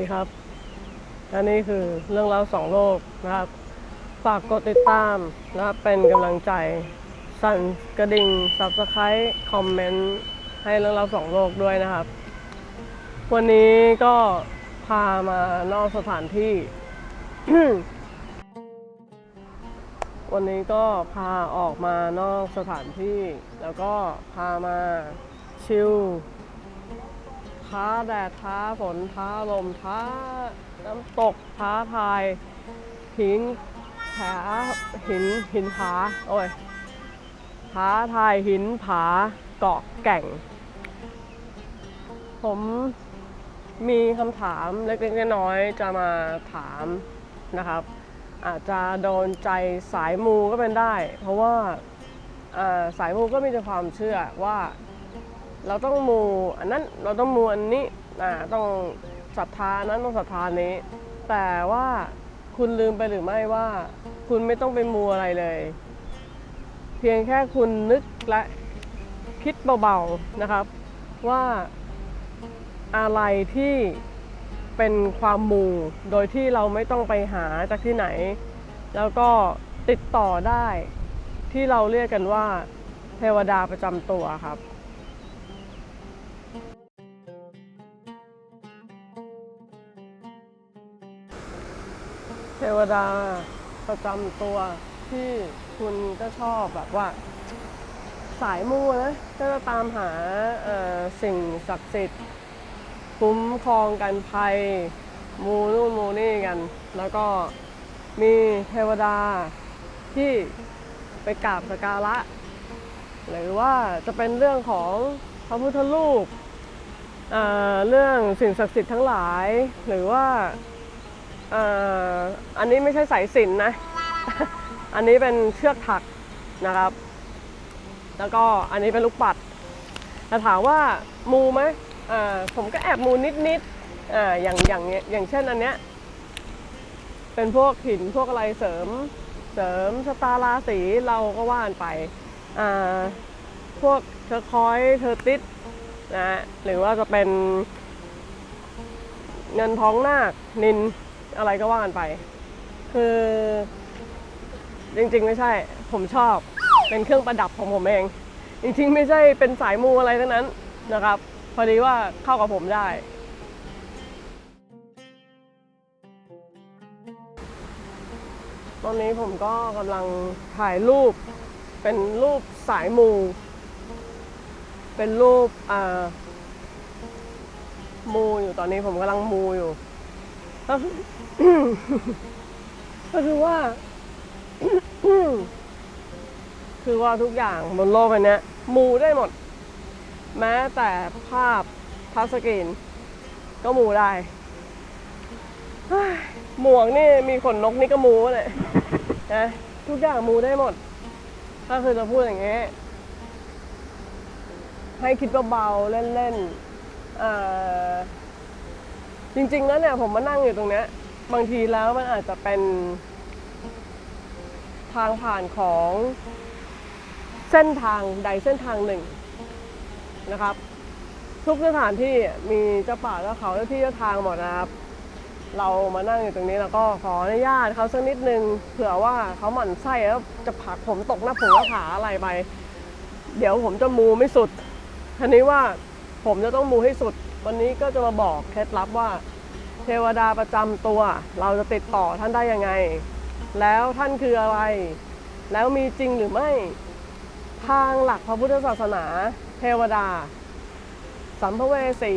ดีครับอันนี้คือเรื่องเล่าสองโลกนะครับ ฝากกดติดตามนะครับ เป็นกำลังใจ สั่นกระดิ่ง subscribe คอมเมนต์ให้เรื่องเล่าสองโลกด้วยนะครับ วันนี้ก็พามานอกสถานที่ วันนี้ก็พาออกมานอกสถานที่ แล้วก็พามาชิล ท้าแดดท้าฝนท้าลมท้าน้ำตกท้าทาย หินผาหินหินผาโอ้ยท้าทายหินผาเกาะแก่ง ผมมีคำถามเล็กๆน้อยๆจะมาถามนะครับ อาจจะโดนใจสายมูก็เป็นได้ เพราะว่าสายมูก็มีแต่ความเชื่อว่า เราต้องมูอันนั้นเราต้องมูอันนี้อ่าต้องศรัทธานั้นต้องศรัทธานี้ แต่ว่าคุณลืมไปหรือไม่ว่า คุณไม่ต้องไปมูอะไรเลย เพียงแค่คุณนึกและคิดเบาๆนะครับ ว่าอะไรที่เป็นความมูโดยที่เราไม่ต้องไปหาจากที่ไหน แล้วก็ติดต่อได้ที่เราเรียกกันว่า เทวดาประจำตัวครับ วดาประจำตัวที่คุณก็ชอบแบบว่า สายมูนะก็จะตามหาสิ่งศักดิ์สิทธิ์คุ้มครองกันภัย มูนู่นมูนี่กัน แล้วก็มีเทวดาที่ไปกราบสการะ หรือว่าจะเป็นเรื่องของพระพุทธรูปเเรื่องสิ่งศักดิ์สิทธิ์ทั้งหลาย หรือว่า อันนี้ไม่ใช่สายสินนะ อันนี้เป็นเชือกถักนะครับ แล้วก็อันนี้เป็นลูกปัดแต่ถามว่ามูไหมผมก็แอบมูนิดๆอ่าอย่างอย่างเงี้ยอย่างเช่นอันเนี้ย เป็นพวกหินพวกอะไรเสริมเสริมชะตาราศีเราก็ว่านไป พวกเทอร์คอยเทอร์ติสนะฮะหรือว่าจะเป็นเงินท้องนาคนิน อะไรก็ว่ากันไป คือ จริง ๆ ไม่ใช่ ผมชอบเป็นเครื่องประดับของผมเอง จริง ๆ ไม่ใช่เป็นสายมูอะไรทั้งนั้นนะครับ พอดีว่าเข้ากับผมได้ ตอนนี้ผมก็กำลังถ่ายรูป เป็นรูปสายมู เป็นรูปอ่ามูอยู่ตอนนี้ผมกำลังมูอยู่ ก็คือว่า คือว่าทุกอย่างบนโลกใบนี้มูได้หมด แม้แต่ภาพทัชสกรีน ก็มูได้หมวกนี่มีขนนกนี่ก็มูเลยนะทุกอย่างมูได้หมดก็คือจะพูดอย่างเงี้ยให้คิดเบาๆเล่นๆจริงๆแล้วเนี่ยผมมานั่งอยู่ตรงเนี้ย บางทีแล้วมันอาจจะเป็นทางผ่านของเส้นทางใดเส้นทางหนึ่งนะครับ ทุกสถานที่มีเจ้าป่าเจ้าเขาเจ้าที่เจ้าทางหมดนะครับ เรามานั่งอยู่ตรงนี้แล้วก็ขออนุญาตเขาสักนิดนึงเผื่อว่าเขาหมั่นไส้แล้วจะผักผมตกหน้าผงหน้าผาอะไรไป เดี๋ยวผมจะมูไม่สุดทีนี้ว่าผมจะต้องมูให้สุด วันนี้ก็จะมาบอกเคล็ดลับว่า เทวดาประจำตัว เราจะติดต่อท่านได้ยังไง แล้วท่านคืออะไร แล้วมีจริงหรือไม่ ทางหลักพระพุทธศาสนา เทวดา สัมภเวสี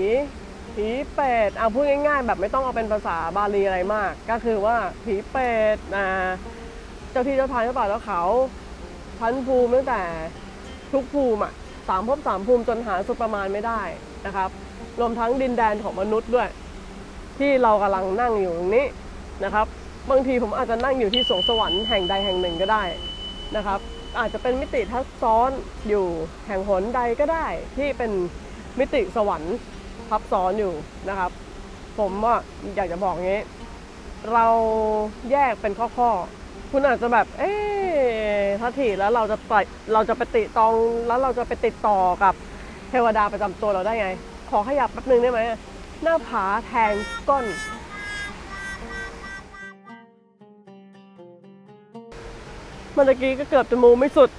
ผีเปรตเอาพูดง่ายๆ แบบไม่ต้องเอาเป็นภาษาบาลีอะไรมาก ก็คือว่าผีเปรตนะเจ้าที่เจ้าทางเจ้าป่าเจ้าเขาชั้นภูมิตั้งแต่ทุกภูมิอะสามภพสามภูมิจนหาสุดประมาณไม่ได้นะครับ รวมทั้งดินแดนของมนุษย์ด้วย ที่เรากำลังนั่งอยู่ตรงนี้นะครับ บางทีผมอาจจะนั่งอยู่ที่สวงสวรรค์แห่งใดแห่งหนึ่งก็ได้นะครับ อาจจะเป็นมิติทับซ้อนอยู่แห่งหนใดก็ได้ ที่เป็นมิติสวรรค์ทับซ้อนอยู่นะครับ ผมว่าอยากจะบอกงี้ เราแยกเป็นข้อๆคุณอาจจะแบบ เอ๊ถ้าถีแล้วเราจะไปเราจะไปติตองแล้วเราจะไปติดต่อกับเทวดาประจำตัวเราได้ไง ขอขยับแป๊บนึงได้ไหม หน้าผาแทงก้น เมื่อกี้ก็เกือบจะมูไม่สุด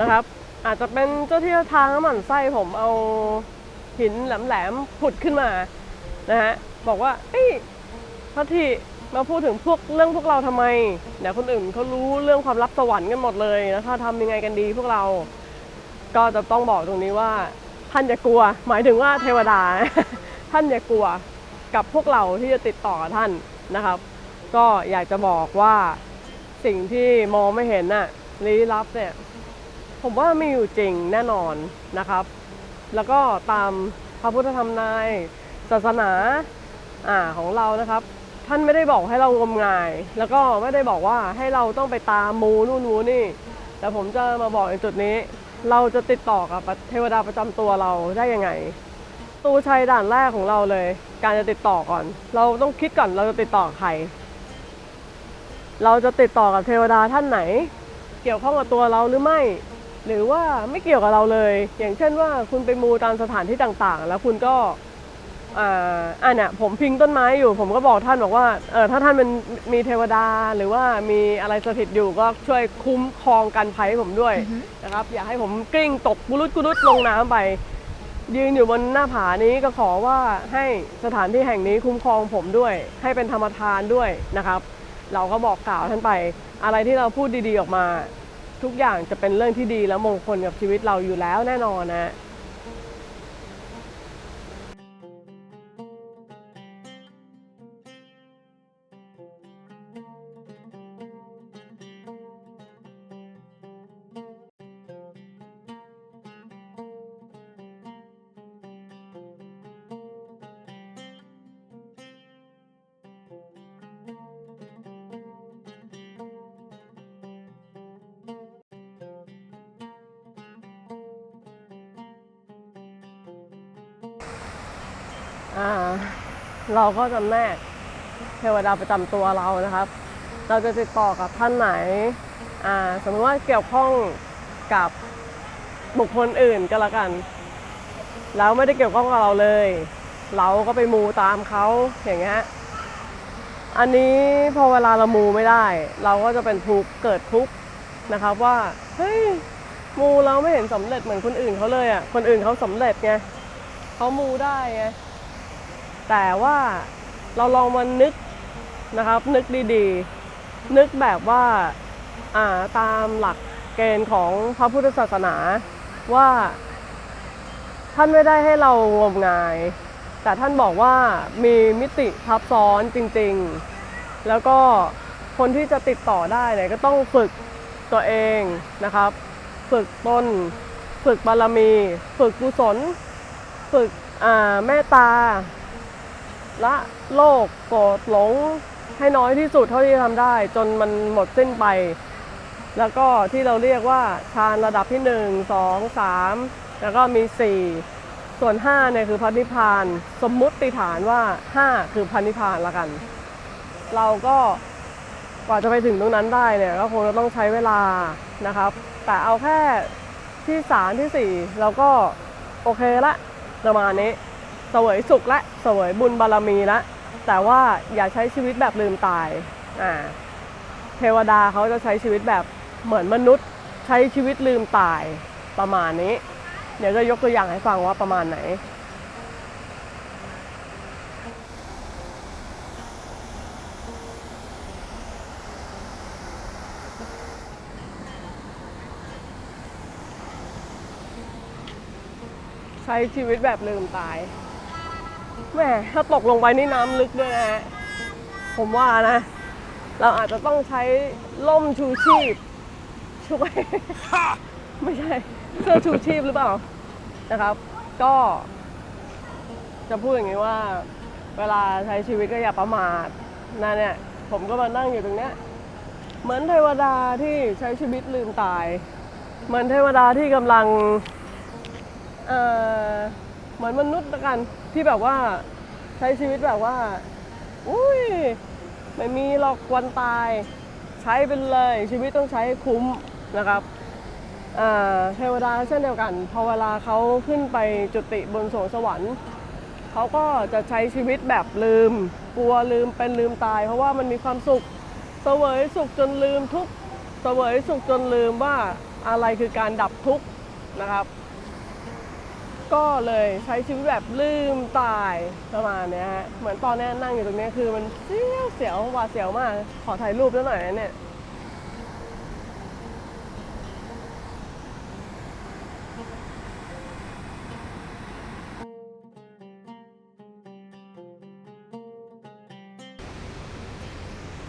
นะครับ อาจจะเป็นเจ้าที่ทางหมันไส้ผมเอาหินแหลมๆผุดขึ้นมานะฮะบอกว่าเอ้ยพัทธิมาพูดถึงพวกเรื่องพวกเราทำไมเดี๋ยวคนอื่นเขารู้เรื่องความลับสวรรค์กันหมดเลยแล้วถ้าทำยังไงกันดีพวกเรา ก็จะต้องบอกตรงนี้ว่าท่านอย่ากลัว หมายถึงว่าเทวดา ท่านอย่ากลัวกับพวกเราที่จะติดต่อกับท่านนะครับ ก็อยากจะบอกว่าสิ่งที่มองไม่เห็นน่ะลี้ลับเนี่ยผมว่ามีอยู่จริงแน่นอนนะครับ แล้วก็ตามพระพุทธธรรมนายศาสนาอ่าของเรานะครับ ท่านไม่ได้บอกให้เรางมงาย แล้วก็ไม่ได้บอกว่าให้เราต้องไปตามมูนู่นมูนี่ แต่ผมจะมาบอกในจุดนี้ เราจะติดต่อกับเทวดาประจำตัวเราได้ยังไง ตูชัยด่านแรกของเราเลย การจะติดต่อก่อน เราต้องคิดก่อนเราจะติดต่อกับใคร เราจะติดต่อกับเทวดาท่านไหน เกี่ยวข้องกับตัวเราหรือไม่ หรือว่าไม่เกี่ยวกับเราเลย อย่างเช่นว่าคุณไปมูตามสถานที่ต่างๆ แล้วคุณก็อ่าอะเนี่ยผมพิงต้นไม้อยู่ ผมก็บอกท่านบอกว่าเออถ้าท่านเป็นมีเทวดาหรือว่ามีอะไรสถิตอยู่ก็ช่วยคุ้มครองกันภัยให้ผมด้วยนะครับ อย่าให้ผมกลิ้งตกบุรุษกุรุษลงน้ำไป ยืนอยู่บนหน้าผานี้ก็ขอว่าให้สถานที่แห่งนี้คุ้มครองผมด้วย ให้เป็นธรรมทานด้วยนะครับ เราก็บอกกล่าวท่านไป อะไรที่เราพูดดีๆออกมา ทุกอย่างจะเป็นเรื่องที่ดีและมงคลกับชีวิตเราอยู่แล้วแน่นอนนะ เราก็จำแนกเทวดาประจำตัวเรานะครับ เราจะติดต่อกับท่านไหนอ่าสมมติว่าเกี่ยวข้องกับบุคคลอื่นก็แล้วกัน แล้วไม่ได้เกี่ยวข้องกับเราเลย เราก็ไปมูตามเขาอย่างเงี้ยอันนี้พอเวลาเรามูไม่ได้ เราก็จะเป็นทุกข์เกิดทุกข์นะครับว่าเฮ้ยมูเราไม่เห็นสำเร็จเหมือนคนอื่นเขาเลยอะคนอื่นเขาสำเร็จไงเขามูได้ไง แต่ว่าเราลองมานึกนะครับ นึกดีๆ นึกแบบว่าอ่าตามหลักเกณฑ์ของพระพุทธศาสนาว่า ท่านไม่ได้ให้เรางมงาย แต่ท่านบอกว่ามีมิติทับซ้อนจริงๆ แล้วก็คนที่จะติดต่อได้เนี่ยก็ต้องฝึกตัวเองนะครับ ฝึกตนฝึกบารมี ฝึกกุศล ฝึกเมตตา ละโลกโกรธหลงให้น้อยที่สุดเท่าที่ทำได้ จนมันหมดสิ้นไป แล้วก็ที่เราเรียกว่าฌานระดับที่ 1 2 3 แล้วก็มี 4 ส่วน5เนี่ยคือพันธิพาน สมมุติฐานว่า 5 คือพันธิพานละกัน เราก็กว่าจะไปถึงตรงนั้นได้เนี่ยก็คงจะต้องใช้เวลานะครับ แต่เอาแค่ที่3ที่4เราก็โอเคละประมาณนี้ สวยสุขและสวยบุญบารมีละแต่ว่าอย่าใช้ชีวิตแบบลืมตายอ่าเทวดาเขาจะใช้ชีวิตแบบเหมือนมนุษย์ใช้ชีวิตลืมตายประมาณนี้ เดี๋ยวจะยกตัวอย่างให้ฟังว่าประมาณไหน ใช้ชีวิตแบบลืมตาย แหม่ถ้าตกลงไปนี่น้ำลึกด้วยนะฮะผมว่านะ เราอาจจะต้องใช้ล่มชูชีพ ช่วย ไม่ใช่เสื้อชูชีพหรือเปล่านะครับ ก็ จะพูดอย่างนี้ว่า เวลาใช้ชีวิตก็อย่าประมาทนะเนี่ย ผมก็มานั่งอยู่ตรงเนี้ยเหมือนเทวดาที่ใช้ชีวิตลืมตาย เหมือนเทวดาที่กำลัง เอ่อ เหมือนมนุษย์ละกัน ที่แบบว่าใช้ชีวิตแบบว่า อุ้ยไม่มีหรอกวันตาย ใช้ไปเลยชีวิตต้องใช้ใคุ้มนะครับเทวดาเช่นเดียวกัน พอเวลาเขาขึ้นไปจุติบนสวงสวรรค์เขาก็จะใช้ชีวิตแบบลืม กลัวลืมเป็นลืมตาย เพราะว่ามันมีความสุขเสวยสุขจนลืมทุกข์เสวยสุขจนลืมว่าอะไรคือการดับทุกข์นะครับ ก็เลยใช้ชีวิตแบบลืมตายประมาณนี้ฮะเหมือนตอนนี้นั่งอยู่ตรงนี้คือมันเสียวเสียวหวาดเสียวมาก ขอถ่ายรูปแล้วหน่อยนะเนี่ย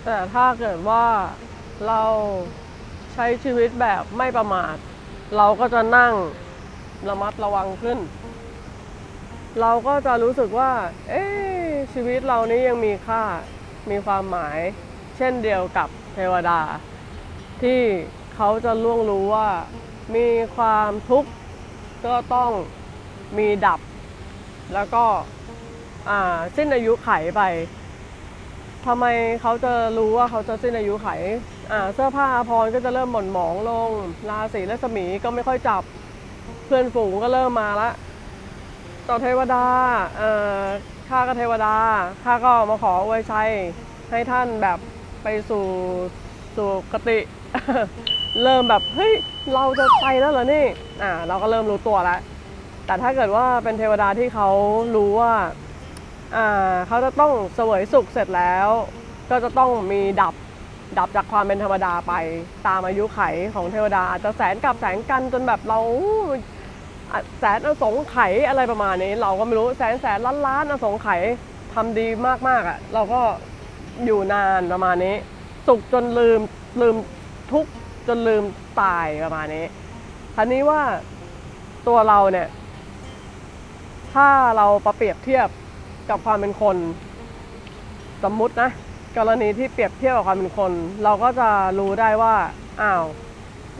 แต่ถ้าเกิดว่าเราใช้ชีวิตแบบไม่ประมาท เราก็จะนั่ง ระมัดระวังขึ้น เราก็จะรู้สึกว่า เอ๊ชีวิตเรานี้ยังมีค่ามีความหมาย เช่นเดียวกับเทวดา ที่เขาจะล่วงรู้ว่า มีความทุกข์ก็ต้องมีดับ แล้วก็สิ้นอายุไขไปทำไมเขาจะรู้ว่าเขาจะสิ้นอายุไขเสื้อผ้าอภรก็จะเริ่มหม่นหมองลงราศีและสมีก็ไม่ค่อยจับ เพื่อนฝูงก็เริ่มมาละต่อเทวดาเอ่อข้าก็เทวดาข้าก็มาขออวยชัยให้ท่านแบบไปสู่สู่กติ เริ่มแบบเฮ้ยเราจะไปแล้วเหรอนี่อ่าเราก็เริ่มรู้ตัวแล้วแต่ถ้าเกิดว่าเป็นเทวดาที่เขารู้ว่าอ่าเขาจะต้องเสวยสุขเสร็จแล้ว ก็จะต้องมีดับ ดับจากความเป็นธรรมดาไปตามอายุไขของเทวดาอาจจะแสนกับแสนกันจนแบบเราแสนอสงไขยอะไรประมาณนี้ เราก็ไม่รู้แสนแสนล้านล้านอสงไขยทำดีมากๆอะเราก็อยู่นานประมาณนี้ สุขจนลืมลืมทุกจนลืมตายประมาณนี้ทีนี้ว่าตัวเราเนี่ย ถ้าเราประเปรียบเทียบกับความเป็นคน สมมุตินะ กรณีที่เปรียบเทียบกับความเป็นคน เราก็จะรู้ได้ว่าอ้าว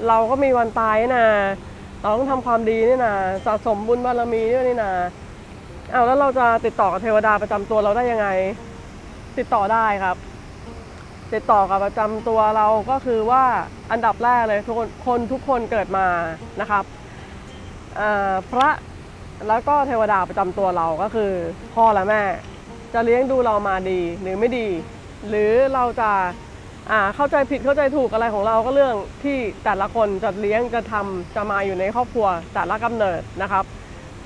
เราก็มีวันตายนะเราต้องทำความดีนี่นะสะสมบุญบารมีด้วยนี่นะอ้าวแล้วเราจะติดต่อกับเทวดาประจำตัวเราได้ยังไง ติดต่อได้ครับ ติดต่อกับประจำตัวเราก็คือว่าอันดับแรกเลยทุกคนคนทุกคนเกิดมานะครับพระแล้วก็เทวดาประจำตัวเราก็คือ พ่อและแม่ จะเลี้ยงดูเรามาดีหรือไม่ดี หรือเราจะเข้าใจผิดเข้าใจถูกอะไรของเราก็เรื่องที่แต่ละคนจะเลี้ยงจะทำจะมาอยู่ในครอบครัวแต่ละกำเนิดนะครับ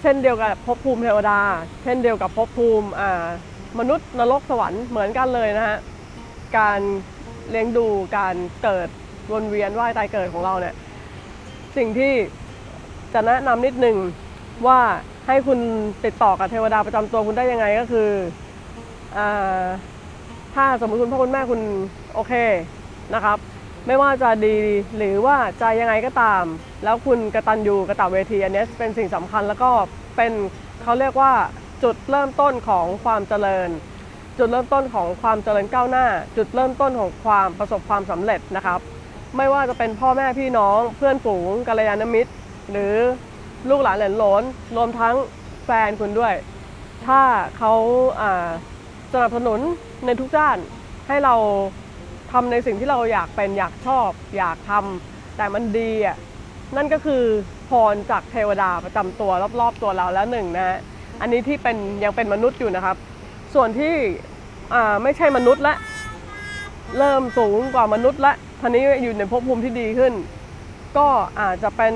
เช่นเดียวกับภพภูมิเทวดา เช่นเดียวกับภพภูมิมนุษย์นรกสวรรค์เหมือนกันเลยนะฮะการเลี้ยงดูการเกิดวนเวียนว่ายตายเกิดของเราเนี่ยสิ่งที่จะแนะนำนิดหนึ่งว่าให้คุณติดต่อกับเทวดาประจำตัวคุณได้ยังไงก็คืออ ถ้าสมมติคุณพ่อคุณแม่คุณโอเคนะครับ ไม่ว่าจะดีหรือว่าจะยังไงก็ตาม แล้วคุณกระตันยูกระตะเวทีอันเนี้เป็นสิ่งสำคัญแล้วก็เป็นเขาเรียกว่าจุดเริ่มต้นของความเจริญ จุดเริ่มต้นของความเจริญก้าวหน้า จุดเริ่มต้นของความประสบความสำเร็จนะครับ ไม่ว่าจะเป็นพ่อแม่พี่น้องเพื่อนฝูงกัลยาณมิตร หรือลูกหลานเหลนหลนรวมทั้งแฟนคุณด้วย ถ้าเขาอ่า สนับสนุนในทุกด้าน ให้เราทำในสิ่งที่เราอยากเป็นอยากชอบ อยากทำแต่มันดีอะนั่นก็คือพรจากเทวดาประจำตัวรอบๆตัวเราแล้วหนึ่งนะอันนี้ที่เป็นยังเป็นมนุษย์อยู่นะครับ ส่วนที่ไม่ใช่มนุษย์ละเริ่มสูงกว่ามนุษย์ละทีนี้อยู่ในภพภูมิที่ดีขึ้น ก็อาจจะเป็น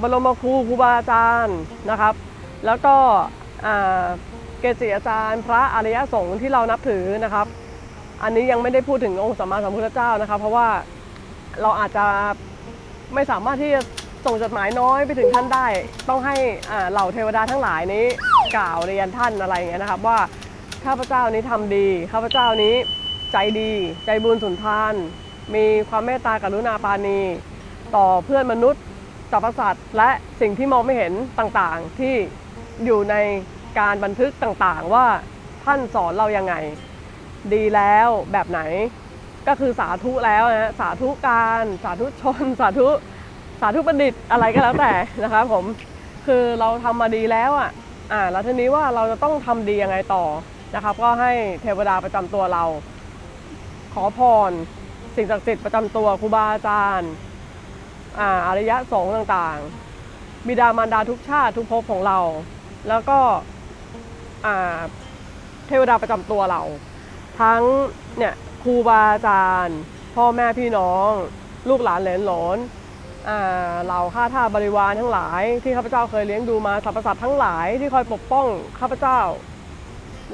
บรมครูครูบาอาจารย์นะครับ แล้วก็อ่า เกจิอาจารย์ พระอริยสงฆ์ที่เรานับถือนะครับ อันนี้ยังไม่ได้พูดถึงองค์สัมมาสัมพุทธเจ้านะครับ เพราะว่าเราอาจจะไม่สามารถที่จะส่งจดหมายน้อยไปถึงท่านได้ ต้องให้เหล่าเทวดาทั้งหลายนี้กล่าวเรียนท่านอะไรอย่างเงี้ยนะครับ ว่าข้าพเจ้านี้ทำดีข้าพเจ้านี้ใจดี ใจบุญสุนทาน มีความเมตตากรุณาปาณีต่อเพื่อนมนุษย์สรรพสัตว์และสิ่งที่มองไม่เห็นต่างๆ ที่อยู่ใน การบันทึกต่างๆ ว่าท่านสอนเรายังไง ดีแล้วแบบไหน ก็คือสาธุแล้วนะสาธุการสาธุชน สาธุสาธุประดิษฐ์อะไรก็แล้วแต่นะครับผมคือเราทำมาดีแล้วอะอ่าแล้วทีนี้ว่าเราจะต้องทำดียังไงต่อนะครับ ก็ให้เทวดาประจำตัวเรา ขอพร สิ่งศักดิ์สิทธิ์ประจำตัวครูบาอาจารย์อ่าอริยะสงฆ์ต่างๆบิดามารดาทุกชาติทุกภพของเรา แล้วก็ เทวดาประจำตัวเรา ทั้งเนี่ยครูบาอาจารย์ พ่อแม่พี่น้อง ลูกหลานเหลนหลนอ่าเหล่าข้าทาสบริวารทั้งหลายที่ข้าพเจ้าเคยเลี้ยงดูมาสรรพสัตว์ทั้งหลายที่คอยปกป้องข้าพเจ้า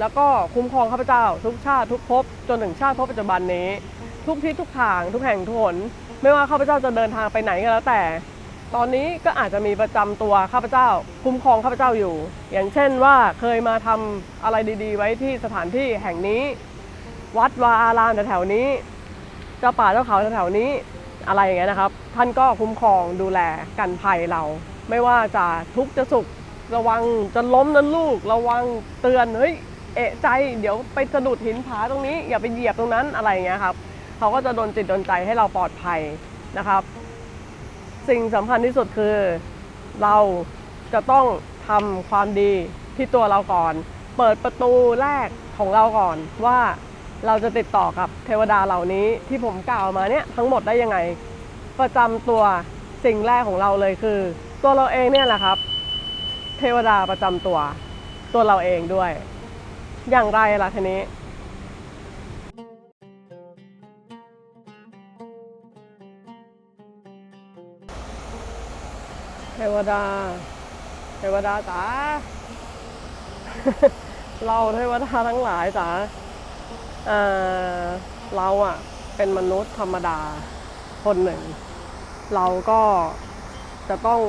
แล้วก็คุ้มครองข้าพเจ้า ทุกชาติทุกภพจนถึงชาติภพปัจจุบันนี้ ทุกทิศทุกทางทุกแห่งทุกหนไม่ว่าข้าพเจ้าจะเดินทางไปไหนก็แล้วแต่ ตอนนี้ก็อาจจะมีประจำตัวข้าพเจ้า คุ้มครองข้าพเจ้าอยู่ อย่างเช่นว่าเคยมาทำอะไรดีๆ ไว้ที่สถานที่แห่งนี้ วัดวาอารามแถวๆนี้เจ้าป่าเจ้าเขาแถวๆนี้อะไรอย่างเงี้ยนะครับ ท่านก็คุ้มครองดูแลกันภัยเรา ไม่ว่าจะทุกข์จะสุขระวังจะล้มนั้นลูก ระวังเตือนเฮ้ยเอะใจเดี๋ยวไปสะดุดหินผาตรงนี้ อย่าไปเหยียบตรงนั้นอะไรอย่างเงี้ยครับเขาก็จะดนจิตดนใจให้เราปลอดภัยนะครับ สิ่งสำคัญที่สุดคือ เราจะต้องทำความดีที่ตัวเราก่อน เปิดประตูแรกของเราก่อนว่าเราจะติดต่อกับเทวดาเหล่านี้ที่ผมกล่าวมาเนี่ยทั้งหมดได้ยังไง ประจำตัวสิ่งแรกของเราเลยคือ ตัวเราเองเนี่ยแหละครับ เทวดาประจำตัว ตัวเราเองด้วย อย่างไรล่ะทีนี้ วดา เทวดาจ๋า เราเทวดาทั้งหลายจ๋าเราอะเป็นมนุษย์ธรรมดาคนหนึ่ง เราก็จะต้อง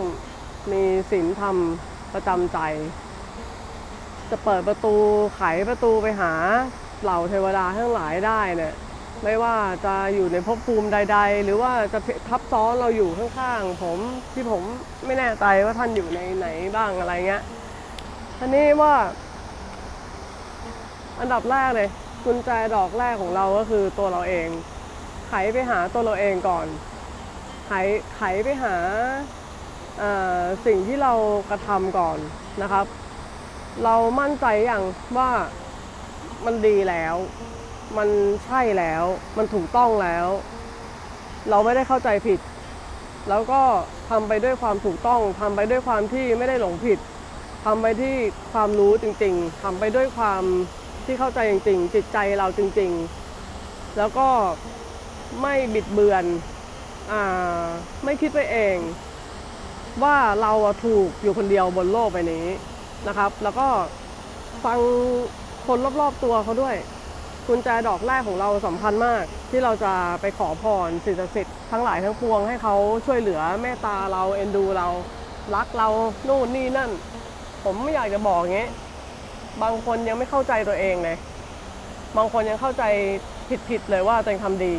มีศีลธรรมประจำใจ จะเปิดประตูไขประตูไปหาเหล่าเทวดาทั้งหลายได้เนี่ย ไม่ว่าจะอยู่ในภพภูมิใด ๆ หรือว่าจะทับซ้อนเราอยู่ข้างๆ ผมที่ผมไม่แน่ใจว่าท่านอยู่ในไหนบ้างอะไรเงี้ยอันนี้ว่า อันดับแรกเลยกุญแจดอกแรกของเราก็คือตัวเราเอง ไขไปหาตัวเราเองก่อน ไขไขไปหาสิ่งที่เรากระทำก่อนนะครับ เรามั่นใจอย่างว่ามันดีแล้ว มันใช่แล้ว มันถูกต้องแล้ว เราไม่ได้เข้าใจผิด แล้วก็ทำไปด้วยความถูกต้องทำไปด้วยความที่ไม่ได้หลงผิดทำไปที่ความรู้จริง ๆทำไปด้วยความที่เข้าใจจริง ๆ จิตใจเราจริง ๆ แล้วก็ไม่บิดเบือนอาไม่คิดไปเอง ว่าเราถูกอยู่คนเดียวบนโลกใบนี้นะครับ แล้วก็ฟังคนรอบๆตัวเขาด้วย กุญแจดอกแรกของเราสำคัญมาก ที่เราจะไปขอพรสิ่งศักดิ์สิทธิ์ทั้งหลายทั้งปวงให้เขาช่วยเหลือเมตตาเราเอ็นดูเรารักเรานู่นนี่นั่น ผมไม่อยากจะบอกอย่างงี้ บางคนยังไม่เข้าใจตัวเองเลย บางคนยังเข้าใจผิดๆเลยว่าตัวเองทำดี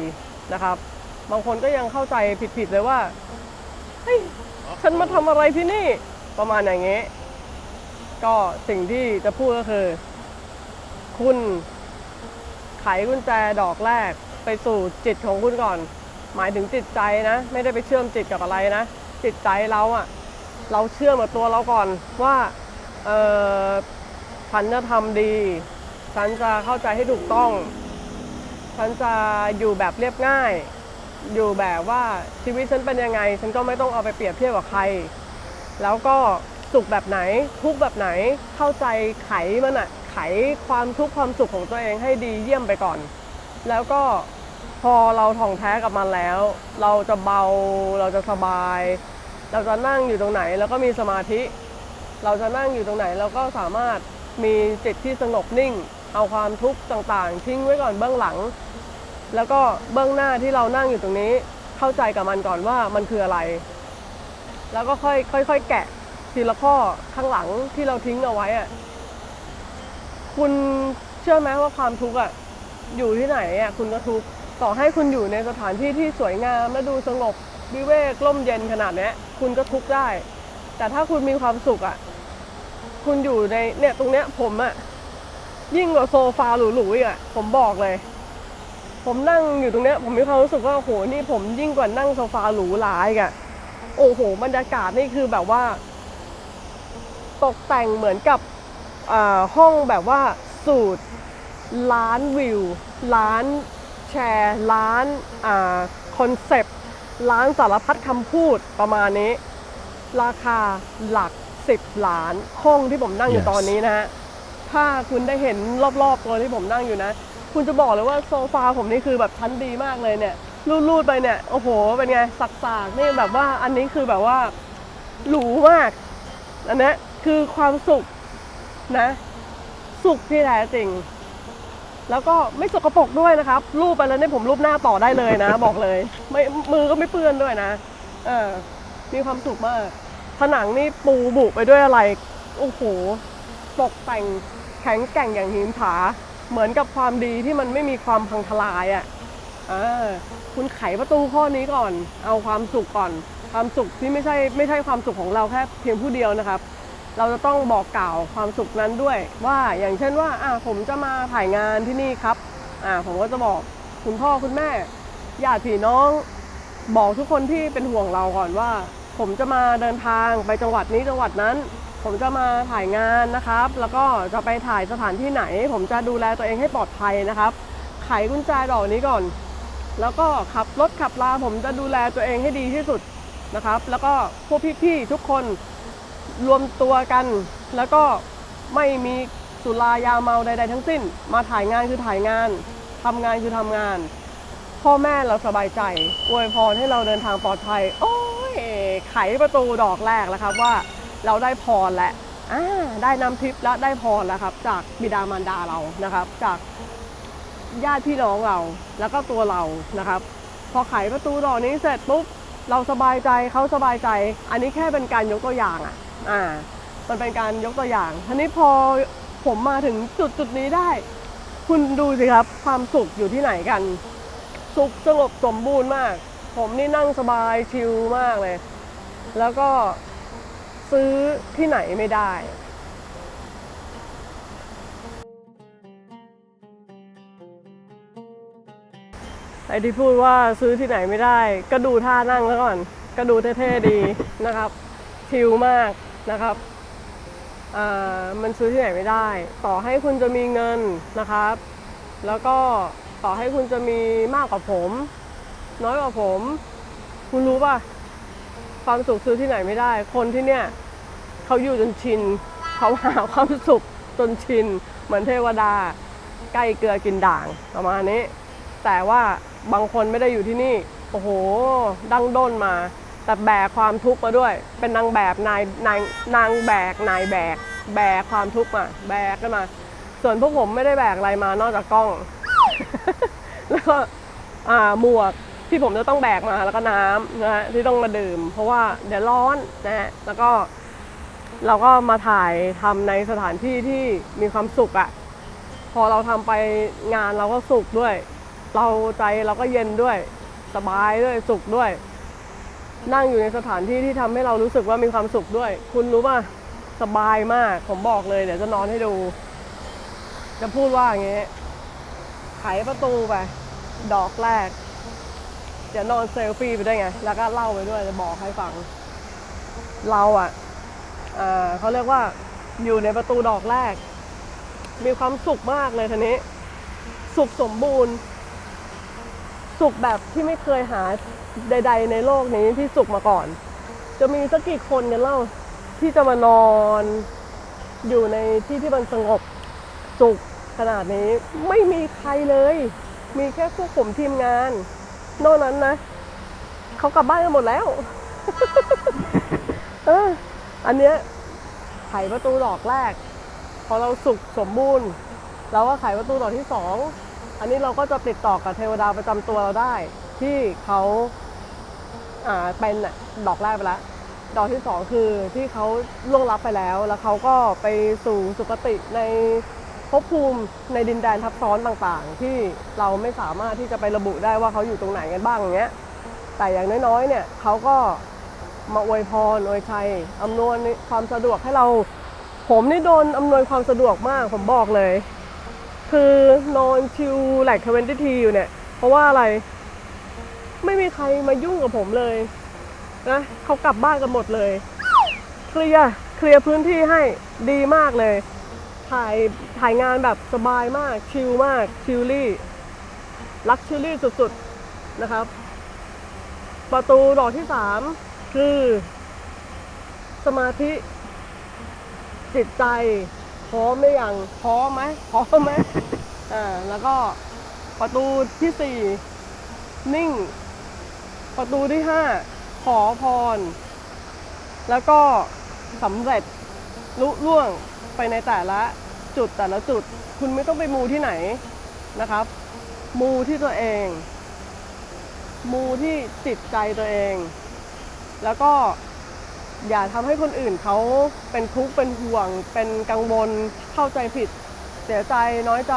นะครับ บางคนก็ยังเข้าใจผิดๆเลยว่าเฮ้ยฉันมาทำอะไรที่นี่ประมาณอย่างเงี้ ก็สิ่งที่จะพูดก็คือ คุณ ไขกุญแจดอกแรกไปสู่จิตของคุณก่อน หมายถึงจิตใจนะ ไม่ได้ไปเชื่อมจิตกับอะไรนะ จิตใจเราอะเราเชื่อมกับตัวเราก่อนว่าเออฉันจะทำดี ฉันจะเข้าใจให้ถูกต้อง ฉันจะอยู่แบบเรียบง่าย อยู่แบบว่าชีวิตฉันเป็นยังไง ฉันก็ไม่ต้องเอาไปเปรียบเทียบกับใคร แล้วก็สุขแบบไหน ทุกแบบไหนเข้าใจไขมันอะ ไขความทุกข์ความสุขของตัวเองให้ดีเยี่ยมไปก่อน แล้วก็พอเราท่องแท้กับมันแล้ว เราจะเบาเราจะสบาย เราจะนั่งอยู่ตรงไหน แล้วก็มีสมาธิ เราจะนั่งอยู่ตรงไหนเราก็สามารถมีจิตที่สงบนิ่ง เอาความทุกข์ต่างๆ ทิ้งไว้ก่อนเบื้องหลัง แล้วก็เบื้องหน้าที่เรานั่งอยู่ตรงนี้ เข้าใจกับมันก่อนว่ามันคืออะไร แล้วก็ค่อยค่อยๆแกะทีละข้อข้างหลังที่เราทิ้งเอาไว้อะ คุณเชื่อไหมว่าความทุกข์อะอยู่ที่ไหนอะคุณก็ทุกข์ต่อให้คุณอยู่ในสถานที่ที่สวยงามและดูสงบวิเวกร่มเย็นขนาดนี้คุณก็ทุกข์ได้ แต่ถ้าคุณมีความสุขอะคุณอยู่ในเนี่ยตรงเนี้ยผมอะยิ่งกว่าโซฟาหรูๆอีกอะผมบอกเลย ผมนั่งอยู่ตรงเนี้ย ผมมีความรู้สึกว่าโอ้โหนี่ผมยิ่งกว่านั่งโซฟาหรูหรายอีกอะโอ้โหบรรยากาศนี่คือแบบว่า ตกแต่งเหมือนกับ ห้องแบบว่าสูตรล้านวิวล้านแชร์ล้านอ่าคอนเซปต์ล้านสารพัดคำพูดประมาณนี้ ราคาหลัก 10 ล้าน ห้องที่ผมนั่งอยู่ Yes. ตอนนี้นะฮะถ้าคุณได้เห็นรอบๆตัวที่ผมนั่งอยู่นะ คุณจะบอกเลยว่าโซฟาผมนี่คือแบบชั้นดีมากเลยเนี่ยรูดๆไปเนี่ยโอ้โห เป็นไงสักๆนี่แบบว่าอันนี้คือแบบว่าหรูมาก อันเนี้ยคือความสุข นะ สุขที่แท้จริง แล้วก็ไม่สกปรกด้วยนะครับ รูปไปแล้วเนี่ยผมรูปหน้าต่อได้เลยนะ บอกเลย ไม่มือก็ไม่เปื้อนด้วยนะเออมีความสุขมาก ผนังนี่ปูบุไปด้วยอะไร โอ้โห ตกแต่งแข็งแกร่งอย่างหินผา เหมือนกับความดีที่มันไม่มีความพังทลายอะ่ะคุณไขประตูข้อนี้ก่อน เอาความสุขก่อน ความสุขที่ไม่ใช่ไม่ใช่ความสุขของเราแค่เพียงผู้เดียวนะครับ เราจะต้องบอกกล่าวความสุขนั้นด้วย ว่าอย่างเช่นว่าอ่าผมจะมาถ่ายงานที่นี่ครับอ่าผมก็จะบอกคุณพ่อคุณแม่ญาติพี่น้อง บอกทุกคนที่เป็นห่วงเราก่อนว่า ผมจะมาเดินทางไปจังหวัดนี้จังหวัดนั้น ผมจะมาถ่ายงานนะครับ แล้วก็จะไปถ่ายสถานที่ไหน ผมจะดูแลตัวเองให้ปลอดภัยนะครับไขกุญแจดอกนี้ก่อน แล้วก็ขับรถขับลาผมจะดูแลตัวเองให้ดีที่สุดนะครับ แล้วก็พวกพี่ๆทุกคน รวมตัวกัน แล้วก็ไม่มีสุรายาเมาใด ๆ ทั้งสิ้น มาถ่ายงานคือถ่ายงานทำงานคือทำงาน พ่อแม่เราสบายใจอวยพรให้เราเดินทางปลอดภัย โอ้ยไขประตูดอกแรกแล้วครับว่าเราได้พรแล้วอ่าได้นำทิพย์และได้พรแล้วครับ จากบิดามารดาเรานะครับ จากญาติพี่น้องเราแล้วก็ตัวเรานะครับ พอไขประตูดอกนี้เสร็จปุ๊บเราสบายใจเขาสบายใจ อันนี้แค่เป็นการยกตัวอย่างอะ อ่า มันเป็นการยกตัวอย่างทีนี้พอผมมาถึงจุดจุดนี้ได้ คุณดูสิครับ ความสุขอยู่ที่ไหนกัน สุขสงบสมบูรณ์มาก ผมนี่นั่งสบายชิลมากเลย แล้วก็ซื้อที่ไหนไม่ได้ไอ้ที่พูดว่าซื้อที่ไหนไม่ได้ ก็ดูท่านั่งแล้วก่อน ก็ดูเท่ๆดีนะครับ ชิลมาก นะครับมันซื้อที่ไหนไม่ได้ ต่อให้คุณจะมีเงินนะครับ แล้วก็ต่อให้คุณจะมีมากกว่าผม น้อยกว่าผม คุณรู้ป่ะ ความสุขซื้อที่ไหนไม่ได้ คนที่เนี่ยเขาอยู่จนชินเขาหาความสุขจนชิน เหมือนเทวดา ใกล้เกลือกินด่างประมาณนี้ แต่ว่าบางคนไม่ได้อยู่ที่นี่ โอ้โห ดังด้นมา แต่แบกความทุกข์มาด้วย เป็นนางแบบนายนายนางแบกนายแบก แบกความทุกข์มาแบกกันมา ส่วนพวกผมไม่ได้แบกอะไรมานอกจากกล้อง แล้วก็หมวกที่ผมจะต้องแบกมาแล้วก็น้ำนะฮะที่ต้องมาดื่ม เพราะว่าเดี๋ยวร้อนนะฮะแล้วก็ เราก็มาถ่ายทำในสถานที่ที่มีความสุขอะพอเราทำไปงานเราก็สุขด้วย เราใจเราก็เย็นด้วย สบายด้วยสุขด้วย นั่งอยู่ในสถานที่ที่ทำให้เรารู้สึกว่ามีความสุขด้วย คุณรู้ป่ะสบายมาก ผมบอกเลย เดี๋ยวจะนอนให้ดู จะพูดว่าอย่างเงี้ยไขประตูไป ดอกแรก เดี๋ยวนอนเซลฟี่ไปด้วยไง แล้วก็เล่าไปด้วยจะบอกให้ฟัง เราอะอ่อเขาเรียกว่าอยู่ในประตูดอกแรก มีความสุขมากเลยทีนี้ สุขสมบูรณ์ สุขแบบที่ไม่เคยหา ใด ๆ ในโลกนี้ที่สุขมาก่อน จะมีสักกี่คนกันเล่าที่จะมานอนอยู่ในที่ที่มันสงบสุขขนาดนี้ไม่มีใครเลย มีแค่พวกผมทีมงาน นอกนั้นนะเขากลับบ้านกันหมดแล้วเอออันเนี้ยไขประตูดอกแรก พอเราสุขสมบูรณ์เราก็ไขประตูดอกที่สองอันนี้เราก็จะติดต่อกับเทวดาประจำตัวเราได้ ที่เขา อ่าเป็นน่ะดอกแรกไปแล้วดอกที่สองคือที่เขาล่วงลับไปแล้ว แล้วเขาก็ไปสู่สุคติในภพภูมิในดินแดนทับซ้อนต่างๆ ที่เราไม่สามารถที่จะไประบุได้ว่าเขาอยู่ตรงไหนกันบ้างอย่างเงี้ยแต่อย่างน้อยๆเนี่ยเขาก็มาอวยพรอวยชัยอำนวยความสะดวกให้เรา ผมนี่โดนอำนวยความสะดวกมากผมบอกเลย คือนอนชิลแหลกเทเวนตี้ทีอยู่เนี่ย เพราะว่าอะไร ไม่มีใครมายุ่งกับผมเลยนะเขากลับบ้านกันหมดเลย เคลียร์เคลียร์พื้นที่ให้ดีมากเลย ถ่ายถ่ายงานแบบสบายมากชิลมากชิลลี่ลักชิลลี่สุดๆนะครับ ประตูดอกที่สามคือสมาธิจิตใจพร้อมไหมยังพร้อมไหมพร้อมไหมอ่าแล้วก็ประตูที่สี่นิ่ง ประตูที่ห้าขอพร แล้วก็สำเร็จลุล่วงไปในแต่ละจุดแต่ละจุด คุณไม่ต้องไปมูที่ไหนนะครับ มูที่ตัวเอง มูที่จิตใจตัวเอง แล้วก็อย่าทำให้คนอื่นเขาเป็นทุกข์เป็นห่วง เป็นกังวลเข้าใจผิด เสียใจน้อยใจ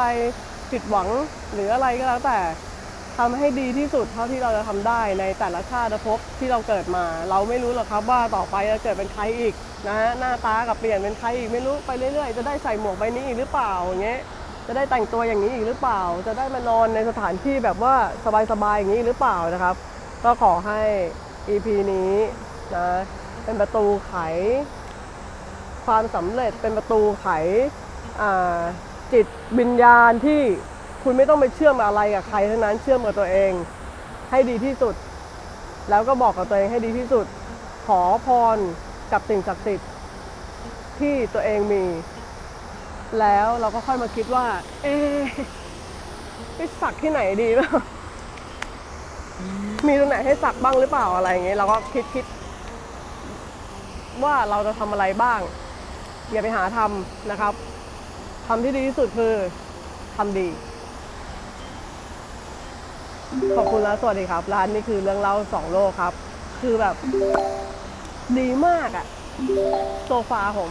ผิดหวังหรืออะไรก็แล้วแต่ ทำให้ดีที่สุดเท่าที่เราจะทำได้ในแต่ละชาติภพที่เราเกิดมา เราไม่รู้หรอกครับว่าต่อไปจะเกิดเป็นใครอีกนะฮะหน้าตากับเปลี่ยนเป็นใครอีกไม่รู้ไปเรื่อยๆ จะได้ใส่หมวกใบนี้อีกหรือเปล่าอย่างเงี้ยจะได้แต่งตัวอย่างนี้อีกหรือเปล่า จะได้มานอนในสถานที่แบบว่าสบายๆอย่างนี้หรือเปล่านะครับ ก็ขอให้ EP นี้นะเป็นประตูไข ความสำเร็จเป็นประตูไขจิตวิญญาณที่ คุณไม่ต้องไปเชื่อมอะไรกับใครทั้งนั้นเชื่อมกับตัวเอง ให้ดีที่สุด แล้วก็บอกกับตัวเองให้ดีที่สุด ขอพรกับสิ่งศักดิ์สิทธิ์ที่ตัวเองมี แล้วเราก็ค่อยมาคิดว่า เอ๊ไปสักที่ไหนดีบ้างมีตรงไหนให้สักบ้างหรือเปล่าอะไรอย่างเงี้ยเราก็คิดคิดว่าเราจะทำอะไรบ้าง อย่าไปหาทำนะครับทำที่ดีที่สุดคือทำดี ขอบคุณแล้วสวัสดีครับ ร้านนี้คือเรื่องเล่าสองโลกครับ คือแบบ ดีมากอะโซฟาผม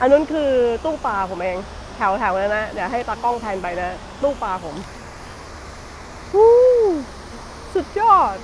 อันนั้นคือตู้ปลาผมเอง แถวแถวนั้นนะ เดี๋ยวให้ตากล้องแทนไปนะ ตู้ปลาผมสุดยอด